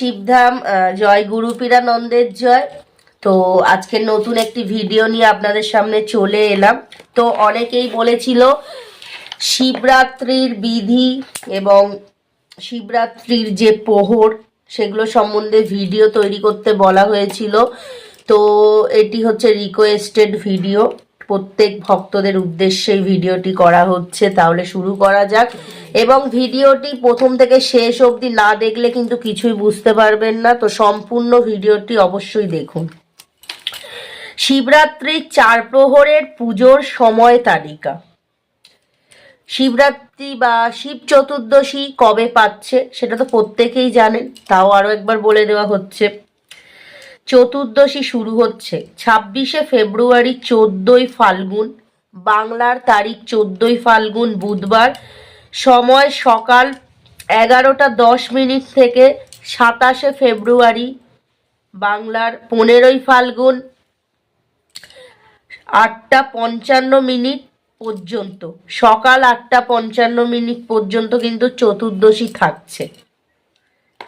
শিবধাম জয় গুরু পীরানন্দের জয়। তো আজকে নতুন একটি ভিডিও নিয়ে আপনাদের সামনে চলে এলাম। তো অনেকেই বলেছিল শিবরাত্রির বিধি এবং শিবরাত্রির যে পোহর সেগুলো সম্বন্ধে ভিডিও তৈরি করতে বলা হয়েছিল। তো এটি হচ্ছে রিকোয়েস্টেড ভিডিও প্রত্যেক ভক্তদের উদ্দেশ্যে ভিডিওটি করা হচ্ছে, তাহলে শুরু করা যাক। এবং ভিডিওটি প্রথম থেকে শেষ অবধি না দেখলে কিন্তু কিছুই বুঝতে পারবেন না, তো সম্পূর্ণ ভিডিওটি অবশ্যই দেখুন। শিবরাত্রির চার প্রহরের পুজোর সময় তালিকা। শিবরাত্রি বা শিব চতুর্দশী কবে পাচ্ছে, সেটা তো প্রত্যেকেই জানেন, তাও আরও একবার বলে দেওয়া হচ্ছে। চতুর্দশী শুরু হচ্ছে। ছাব্বিশে ফেব্রুয়ারি চোদ্দই ফাল্গুন, বাংলার তারিখ চোদ্দই ফাল্গুন বুধবার। সময় সকাল এগারোটা দশ মিনিট থেকে সাতাশে ফেব্রুয়ারি, বাংলার পনেরোই ফাল্গুন, আটটা পঞ্চান্ন মিনিট পর্যন্ত। সকাল আটটা পঞ্চান্ন মিনিট পর্যন্ত কিন্তু চতুর্দশী থাকছে।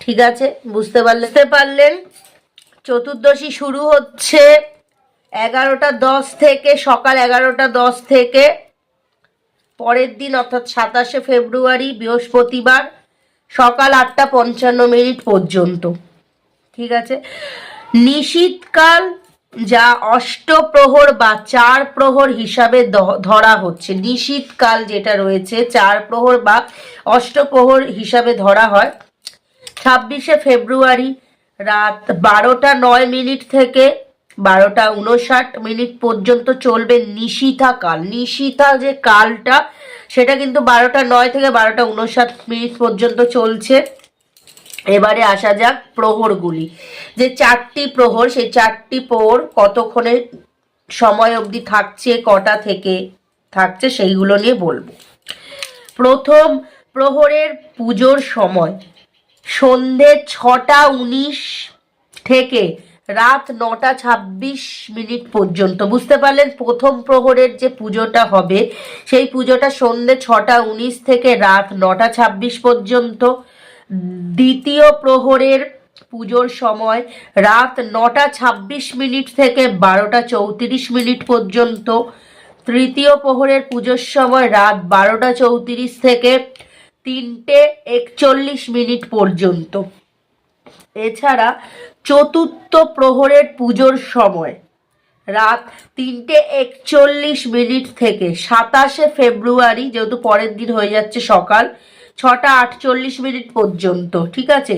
ঠিক আছে? বুঝতে পারলে? পারলেন? চতুর্দশী শুরু হচ্ছে এগারোটা দশ থেকে, সকাল এগারোটা দশ থেকে। পরের দিন, অর্থাৎ সাতাশে ফেব্রুয়ারি, বৃহস্পতিবার, সকাল আটটা পঞ্চান্ন মিনিট পর্যন্ত। ঠিক আছে? নিশীতকাল যা অষ্টপ্রহর বা চার প্রহর হিসাবে ধরা হচ্ছে। নিশীতকাল যেটা রয়েছে চার প্রহর বা অষ্টপ্রহর হিসাবে ধরা হয়। ছাব্বিশে ফেব্রুয়ারি রাত বারোটা নয় মিনিট থেকে বারোটা উনষাট মিনিট পর্যন্ত চলবে নিশীথা কাল। নিশীথা যে কালটা, সেটা কিন্তু বারোটা নয় থেকে বারোটা উনষাট মিনিট পর্যন্ত চলছে। এবারে আসা যাক প্রহরগুলি। যে চারটি প্রহর, সেই চারটি প্রহর কতক্ষণে সময় অবধি থাকছে, কটা থেকে থাকছে, সেইগুলো নিয়ে বলব। প্রথম প্রহরের পুজোর সময়। সন্ধে ছটা উনিশ থেকে রাত নটা ছাব্বিশ মিনিট পর্যন্ত। বুঝতে পারলেন? প্রথম প্রহরের যে পুজোটা হবে, সেই পুজোটা সন্ধে ছটা উনিশ থেকে রাত নটা ছাব্বিশ পর্যন্ত। দ্বিতীয় প্রহরের পুজোর সময় রাত নটা ছাব্বিশ মিনিট থেকে বারোটা চৌত্রিশ মিনিট পর্যন্ত। তৃতীয় প্রহরের পুজোর সময় রাত বারোটা চৌত্রিশ থেকে তিনটে একচল্লিশ মিনিট পর্যন্ত। এছাড়া চতুর্থ প্রহরের পুজোর সময়, রাত তিনটে একচল্লিশ মিনিট থেকে সাতাশে ফেব্রুয়ারি, যেহেতু পরের দিন হয়ে যাচ্ছে সকাল, ছটা আটচল্লিশ মিনিট পর্যন্ত, ঠিক আছে?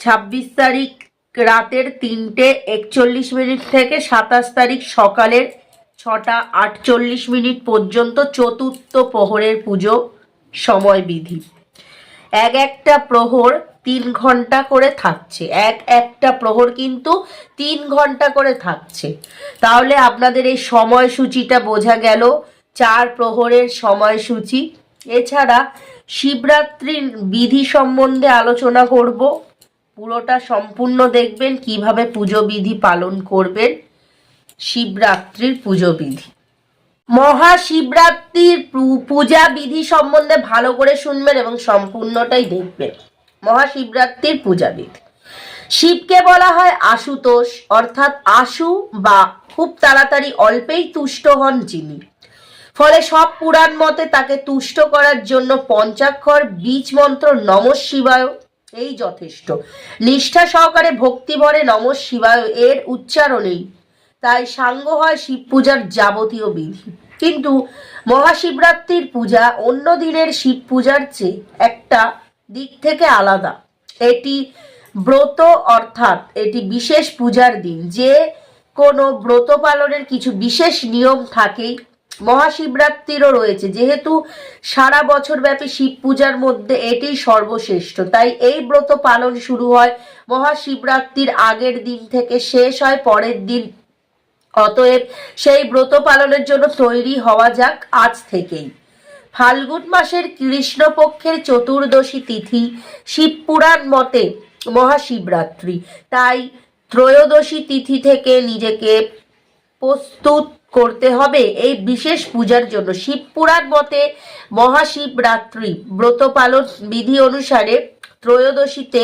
ছাব্বিশ তারিখ রাতের তিনটে একচল্লিশ মিনিট থেকে সাতাশ তারিখ সকালের ছটা আটচল্লিশ মিনিট পর্যন্ত চতুর্থ প্রহরের পুজো সময় বিধি এক একটা প্রহর তিন ঘণ্টা করে থাকছে। এক একটা প্রহর কিন্তু তিন ঘণ্টা করে থাকছে। তাহলে আপনাদের এই সময়সূচিটা বোঝা গেল। চার প্রহরের সময়সূচি। এছাড়া শিবরাত্রির বিধি সম্বন্ধে আলোচনা করব। পুরোটা সম্পূর্ণ দেখবেন, কীভাবে পুজো বিধি পালন করবেন। শিবরাত্রির পুজো বিধি। মহাশিবরাত্রির পূজা বিধি সম্বন্ধে ভালো করে শুনবেন এবং সম্পূর্ণটাই দেখবেন। মহাশিবরাত্রির পূজা বিধি শিবকে বলা হয় আশুতোষ, অর্থাৎ আশু বা খুব তাড়াতাড়ি অল্পেই তুষ্ট হন যিনি। ফলে সব পুরাণ মতে তাকে তুষ্ট করার জন্য পঞ্চাক্ষর, বীজ মন্ত্র নম শিবায় এই যথেষ্ট। নিষ্ঠা সহকারে ভক্তি ভরে নম শিবায় এর উচ্চারণেই তাই সাঙ্গ হয় শিব পূজার যাবতীয় বিধি। কিন্তু মহাশিবরাত্রির পূজা অন্য দিনের শিব পূজার চেয়ে একটা দিক থেকে আলাদা। এটি ব্রত অর্থাৎ এটি বিশেষ পূজার দিন। যে কোনো ব্রত পালনের কিছু বিশেষ নিয়ম থাকেই মহাশিবরাত্রিরও রয়েছে। যেহেতু সারা বছর ব্যাপী শিব পূজার মধ্যে এটি সর্বশ্রেষ্ঠ, তাই এই ব্রত পালন শুরু হয় মহাশিবরাত্রির আগের দিন থেকে শেষ হয় পরের দিন অতএব সেই ব্রত পালনের জন্য তৈরি হওয়া যাক আজ থেকেই। ফাল্গুন মাসের কৃষ্ণপক্ষের চতুর্দশী তিথি শিবপুরাণ মতে মহাশিবরাত্রি। তাই ত্রয়োদশী তিথি থেকে নিজেকে প্রস্তুত করতে হবে। এই বিশেষ পূজার জন্য শিবপুরাণ মতে মহাশিবরাত্রি ব্রত পালন বিধি অনুসারে ত্রয়োদশীতে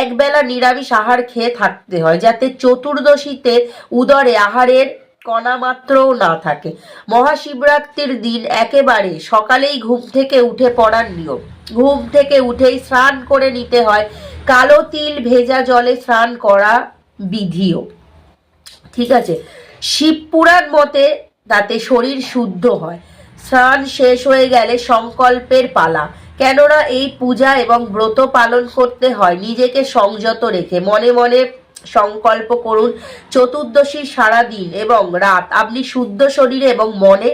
একবেলা নিরামিষ আহার খেয়ে থাকতে হয়, যাতে চতুর্দশীতে উদরে আহারের কণা মাত্রও না থাকে। মহাশিবরাত্রির দিন একেবারে সকালেই ঘুম থেকে উঠে পড়ার নিয়ম। ঘুম থেকে উঠেই স্নান করে নিতে হয়। কালো তিল ভেজা জলে স্নান করা বিধিও। ঠিক আছে? শিবপুরাণ মতে তাতে শরীর শুদ্ধ হয়। স্নান শেষ হয়ে গেলে সংকল্পের পালা। কেননা এই পূজা এবং ব্রত পালন করতে হয়, নিজেকে সংযত রেখে। মনে মনে সংকল্প করুন, চতুর্দশী সারা দিন এবং রাত আপনি শুদ্ধ শরীরে এবং মনে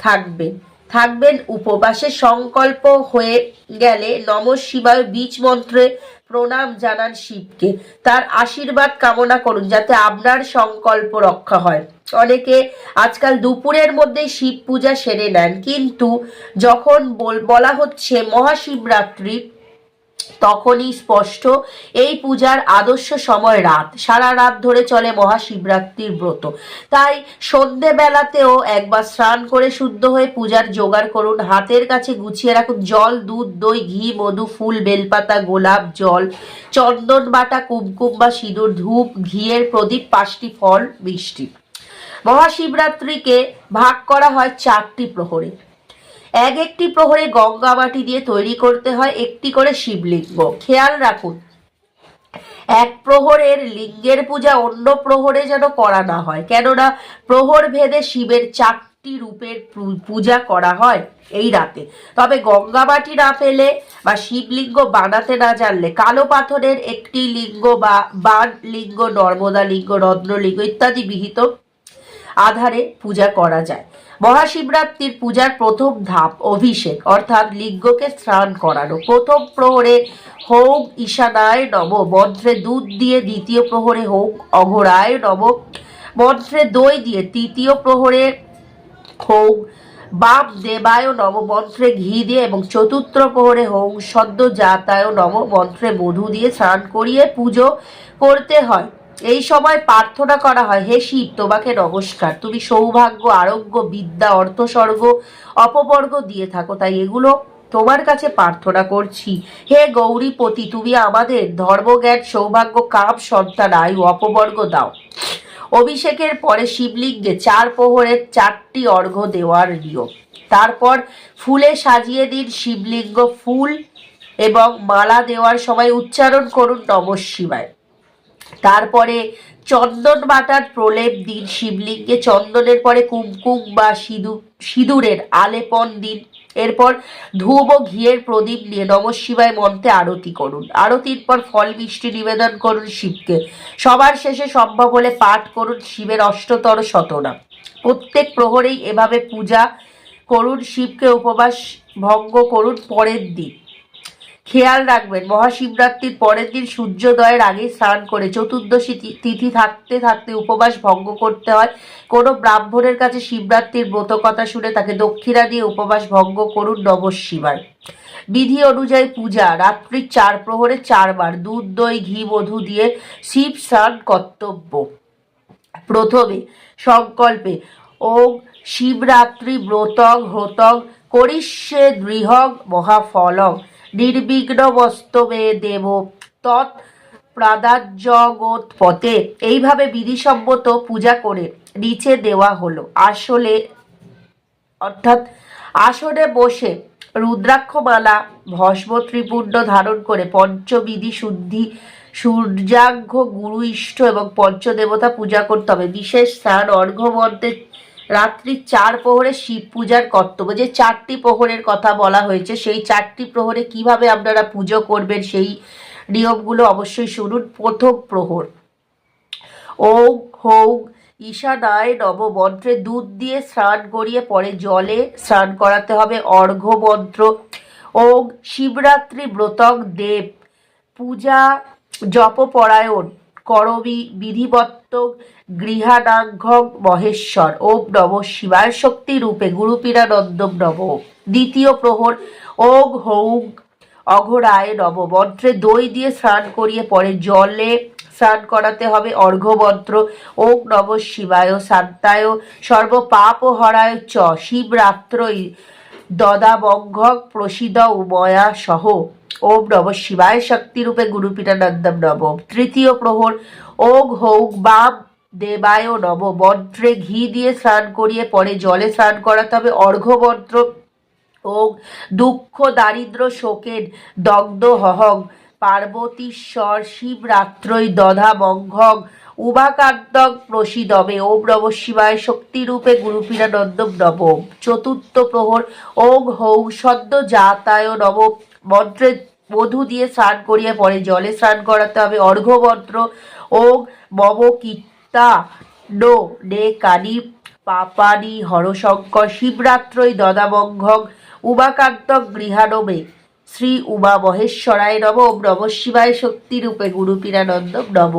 থাকবেন। থাকবেন উপবাসে। সংকল্প হয়ে গেলে নম শিবায় বীজ মন্ত্রে প্রণাম জানান শিবকে। তার আশীর্বাদ কামনা করুন, যাতে আপনার সংকল্প রক্ষা হয়। অনেকে আজকাল দুপুরের মধ্যে শিব পূজা সেরে নেন, কিন্তু যখন বল- হচ্ছে মহাশিবরাত্রি তখনই স্পষ্ট, এই পূজার আদর্শ সময় রাত। সারা রাত ধরে চলে মহাশিবরাত্রির ব্রত। তাই সন্ধেবেলাতেও একবার স্নান করে শুদ্ধ হয়ে পূজার জোগাড় করুন। হাতের কাছে গুছিয়ে রাখুন জল, দুধ, দই, ঘি, মধু, ফুল, বেলপাতা, গোলাপ, জল, চন্দন বাটা কুমকুম বা সিঁদুর, ধূপ, ঘিয়ের প্রদীপ, পাঁচটি ফল, মিষ্টি। মহাশিবরাত্রিকে ভাগ করা হয় চারটি প্রহরে। এক একটি প্রহরে গঙ্গা মাটি দিয়ে তৈরি করতে হয়, একটি করে শিবলিঙ্গ। খেয়াল রাখুন, এক প্রহরের লিঙ্গের পূজা অন্য প্রহরে যেন করা না হয়, কেননা প্রহর ভেদে শিবের চারটি রূপের পূজা করা হয় এই রাতে। তবে গঙ্গা মাটি না পেলে বা শিবলিঙ্গ বানাতে না জানলে, কালো পাথরের একটি লিঙ্গ বা বান লিঙ্গ, নর্মদা লিঙ্গ, রত্নলিঙ্গ ইত্যাদি বিহিত আধারে পূজা করা যায়। মহাশিবরাত্রির পূজার প্রথম ধাপ অভিষেক, অর্থাৎ লিঙ্গকে স্নান করানো। প্রথম প্রহরে হোম ঈশানায় নব মন্ত্রে দুধ দিয়ে দ্বিতীয় প্রহরে হোম অঘরায় নব মন্ত্রে দই দিয়ে তৃতীয় প্রহরে হোম বাম দেবায় নব মন্ত্রে ঘি দিয়ে এবং চতুর্থ প্রহরে হোম সদ্য জাতায় নব মন্ত্রে মধু দিয়ে স্নান করিয়ে পুজো করতে হয়। এই সময় প্রার্থনা করা হয়, হে শিব, তোমাকে নমস্কার। তুমি সৌভাগ্য, আরোগ্য, বিদ্যা, অর্থস্বর্গ, অপবর্গ দিয়ে থাকো। তাই এগুলো তোমার কাছে প্রার্থনা করছি। হে গৌরীপতি, তুমি আমাদের ধর্মজ্ঞান সৌভাগ্য কাম সন্তান, আয়ু, অপবর্গ দাও। অভিষেকের পরে শিবলিঙ্গে চার প্রহরের চারটি অর্ঘ্য দেওয়ার নিয়ম। তারপর ফুলে সাজিয়ে দিন শিবলিঙ্গ ফুল এবং মালা দেওয়ার সময় উচ্চারণ করুন নম শিবায়। তারপরে চন্দন বাটার প্রলেপ দিন শিবলিঙ্গে, চন্দনের পরে কুমকুম বা সিঁদুর সিঁদুরের আলেপন দিন। এরপর ধূপ ও ঘিয়ের প্রদীপ নিয়ে নম শিবায় মন্ত্রে আরতি করুন। আরতির পর ফল মিষ্টি নিবেদন করুন শিবকে। সবার শেষে সম্ভব হলে পাঠ করুন শিবের অষ্টতর শতনা। প্রত্যেক প্রহরেই এভাবে পূজা করুন, শিবকে উপবাস ভঙ্গ করুন পরের দিন। খেয়াল রাখবেন, মহাশিবরাত্রির পরের দিন সূর্যোদয়ের আগে স্নান করে চতুর্দশী তিথি থাকতে থাকতে উপবাস ভঙ্গ করতে হয়। কোনো ব্রাহ্মণের কাছে শিবরাত্রির ব্রত কথা শুনে তাকে দক্ষিণা দিয়ে উপবাস ভঙ্গ করুন নব শিবায় বিধি অনুযায়ী পূজা, রাত্রির চার প্রহরে চারবার, দুধ, দই, ঘি, মধু দিয়ে শিব স্নান কর্তব্য। প্রথমে সংকল্পে ওম শিবরাত্রি ব্রতং হ্রতং করিষ্যে দৃঢ়ং মহাফলং। নির্বিঘ্ন বস্তবে দেব। তৎ প্রাদার্যগত পথে এইভাবে বিধিসম্মত পূজা করে নিচে দেওয়া হলো। আসলে, অর্থাৎ আসনে বসে রুদ্রাক্ষমালা ভস্ম ত্রিপুণ্ড ধারণ করে পঞ্চবিধি শুদ্ধি সূর্যাঙ্ঘ গুরু ইষ্ট এবং পঞ্চদেবতা পূজা করতে হবে। বিশেষ স্থান, অর্ঘ্য মন্ত্রে রাত্রি চার প্রহরে শিব পূজার কর্তব্য। যে চারটি প্রহরের কথা বলা হয়েছে, সেই চারটি প্রহরে কীভাবে আপনারা পুজো করবেন সেই নিয়মগুলো অবশ্যই শুনুন। প্রথম প্রহর। ওং হৌ, ঈশানায় নব মন্ত্রে দুধ দিয়ে স্নান করিয়ে পরে জলে স্নান করাতে হবে অর্ঘ্য মন্ত্র ওং শিবরাত্রি ব্রতং দেব। পূজা, জপপরায়ণ, করবি বিধিবত্ত মহেশ্বর। ওম শিবায় শক্তি রূপে গুরুপীরানন্দম নব দ্বিতীয় প্রহর, ওং হৌং অঘরায় নব মন্ত্রে দই দিয়ে স্নান করিয়ে পরে জলে স্নান করাতে হবে অর্ঘ্যবদ্র ওম নম শিবায় শান্তায় সর্বপাপ হরায় চ। শিবরাত্রই দদাবঙ্ঘ প্রসিদ উময়া সহ। ওম নম শিবায় শক্তিরূপে গুরুপীঠানন্দম নব তৃতীয় প্রহর ওগ হৌগ বাম দেবায় নব মন্ত্রে ঘি দিয়ে স্নান করিয়ে পরে জলে স্নান করাতে হবে। অর্ঘ্যমন্ত্র ও দুঃখ, দারিদ্র শোকের দগ্ধ, হহং, পার্বতীশ্বর, শিবরাত্রই দধা মঙ্ঘং উমাকান্তক প্রসিদবে ওম নম শিবায় শক্তিরূপে গুরুপীরানন্দম নব চতুর্থ প্রহর ওম হৌ সদ্য জাতায় নব মন্ত্রে মধু দিয়ে স্নান করিয়ে পরে জলে স্নান করাতে হবে। অর্ঘ্যমন্ত্র ওম মম কীর্তা নো নে কানি পাপানি হরশঙ্কর শিবরাত্রই দদাবঙ্ঘং উমাকান্ত গৃহানবে শ্রী উমা মহেশ্বরায় নব ওম নম শিবায় শক্তিরূপে গুরুপীরানন্দ নব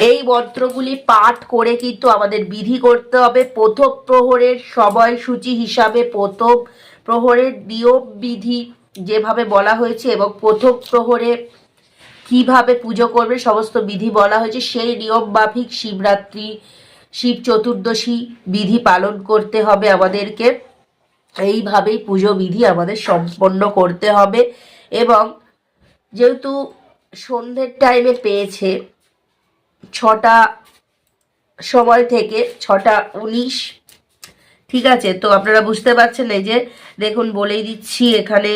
এই মন্ত্রগুলি পাঠ করে কিন্তু আমাদের বিধি করতে হবে। প্রথম প্রহরের সময়সূচি হিসাবে প্রথম প্রহরের নিয়ম বিধি যেভাবে বলা হয়েছে এবং প্রথম প্রহরে কীভাবে পুজো করবে, সমস্ত বিধি বলা হয়েছে। সেই নিয়ম মাফিক শিবরাত্রি, শিব চতুর্দশী বিধি পালন করতে হবে আমাদেরকে। এইভাবেই পুজো বিধি আমাদের সম্পন্ন করতে হবে। এবং যেহেতু সন্ধ্যের টাইমে পেয়েছে, ছটা সময় থেকে ছটা উনিশ, ঠিক আছে? তো আপনারা বুঝতে পারছেন এই যে, দেখুন বলেই দিচ্ছি, এখানে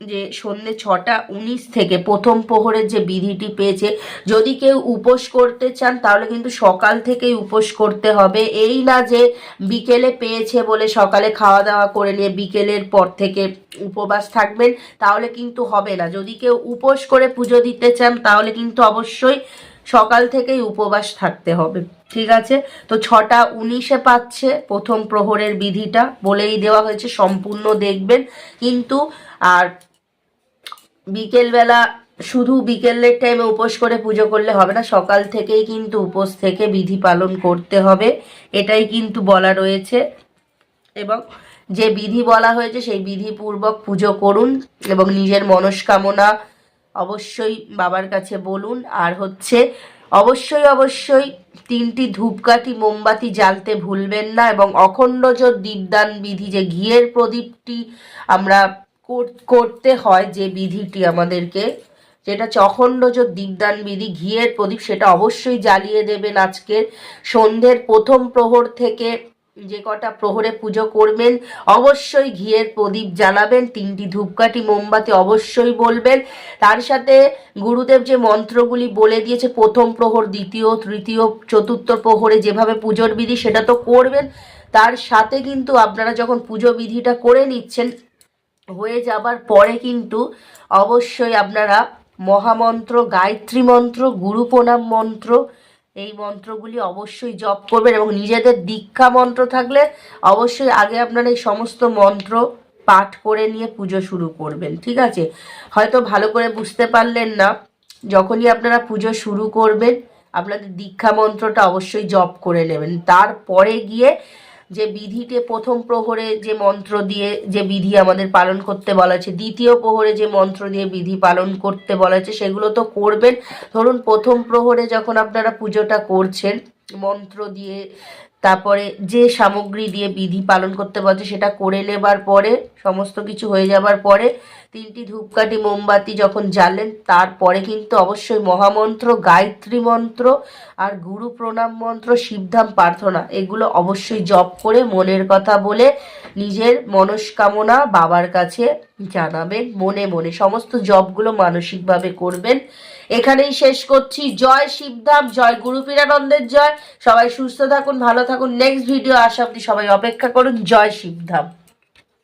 যে সন্ধ্যে ছটা উনিশ থেকে প্রথম প্রহরের যে বিধিটি পেয়েছে, যদি কেউ উপোস করতে চান, তাহলে কিন্তু সকাল থেকেই উপোস করতে হবে। এই না যে বিকেলে পেয়েছে বলে সকালে খাওয়া দাওয়া করে নিয়ে বিকেলের পর থেকে উপবাস থাকবেন, তাহলে কিন্তু হবে না। যদি কেউ উপোস করে পুজো দিতে চান, তাহলে কিন্তু অবশ্যই সকাল থেকেই উপবাস থাকতে হবে। ঠিক আছে? তো ছটা উনিশে পাচ্ছে প্রথম প্রহরের বিধিটা, বলেই দেওয়া হয়েছে, সম্পূর্ণ দেখবেন। কিন্তু আর বিকেলবেলা শুধু বিকেলের টাইমে উপোস করে পুজো করলে হবে না, সকাল থেকেই কিন্তু উপোস থেকে বিধি পালন করতে হবে, এটাই কিন্তু বলা রয়েছে। এবং যে বিধি বলা হয়েছে সেই বিধিপূর্বক পুজো করুন এবং নিজের মনস্কামনা অবশ্যই বাবার কাছে বলুন। আর হচ্ছে, অবশ্যই অবশ্যই তিনটি ধূপকাঠি মোমবাতি জ্বালতে ভুলবেন না এবং অখণ্ড যে দীপদান বিধি যে ঘিয়ের প্রদীপটি আমরা করতে হয় যে বিধিটি আমাদেরকে যেটা চখণ্ড যে দীপদান বিধি, ঘিয়ের প্রদীপ, সেটা অবশ্যই জ্বালিয়ে দেবেন আজকের সন্ধ্যের প্রথম প্রহর থেকে যে কটা প্রহরে পুজো করবেন, অবশ্যই ঘিয়ের প্রদীপ জ্বালাবেন, তিনটি ধূপকাঠি মোমবাতি অবশ্যই বলবেন। তার সাথে গুরুদেব যে মন্ত্রগুলি বলে দিয়েছে, প্রথম প্রহর, দ্বিতীয়, তৃতীয়, চতুর্থ প্রহরে যেভাবে পুজোর বিধি, সেটা তো করবেন। তার সাথে কিন্তু আপনারা যখন পুজো বিধিটা করে নিচ্ছেন হয়ে যাবার পরে কিন্তু অবশ্যই আপনারা মহামন্ত্র, গায়ত্রী মন্ত্র গুরু প্রণাম মন্ত্র, এই মন্ত্রগুলি অবশ্যই জপ করবেন এবং নিজেদের দীক্ষা মন্ত্র থাকলে অবশ্যই আগে আপনারা এই সমস্ত মন্ত্র পাঠ করে নিয়ে পুজো শুরু করবেন, ঠিক আছে? হয়তো ভালো করে বুঝতে পারলেন না, যখনই আপনারা পুজো শুরু করবেন, আপনাদের দীক্ষা মন্ত্রটা অবশ্যই জপ করে নেবেন। তারপরে গিয়ে যে বিধিতে প্রথম প্রহরে যে মন্ত্র দিয়ে যে বিধি আমাদের পালন করতে বলা আছে দ্বিতীয় প্রহরে যে মন্ত্র দিয়ে বিধি পালন করতে বলা আছে সেগুলো তো করবেন। ধরুন প্রথম প্রহরে যখন আপনারা পুজোটা করছেন, মন্ত্র দিয়ে তারপরে যে সামগ্রী দিয়ে বিধি পালন করতে বলছে সেটা করে নেবার পরে, সমস্ত কিছু হয়ে যাবার পরে, তিনটি ধূপকাঠি মোমবাতি যখন জ্বালেন তারপরে কিন্তু অবশ্যই মহামন্ত্র, গায়ত্রী মন্ত্র আর গুরু প্রণাম মন্ত্র, শিবধাম প্রার্থনা, এগুলো অবশ্যই জপ করে মনের কথা বলে নিজের মনস্কামনা বাবার কাছে জানাবেন, মনে মনে। সমস্ত জবগুলো মানসিকভাবে করবেন। এখানেই শেষ করছি। জয় শিবধাম, জয় গুরু পীরানন্দের জয়। সবাই সুস্থ থাকুন, ভালো থাকুন। নেক্সট ভিডিও আসা অব্দি সবাই অপেক্ষা করুন। জয় শিবধাম।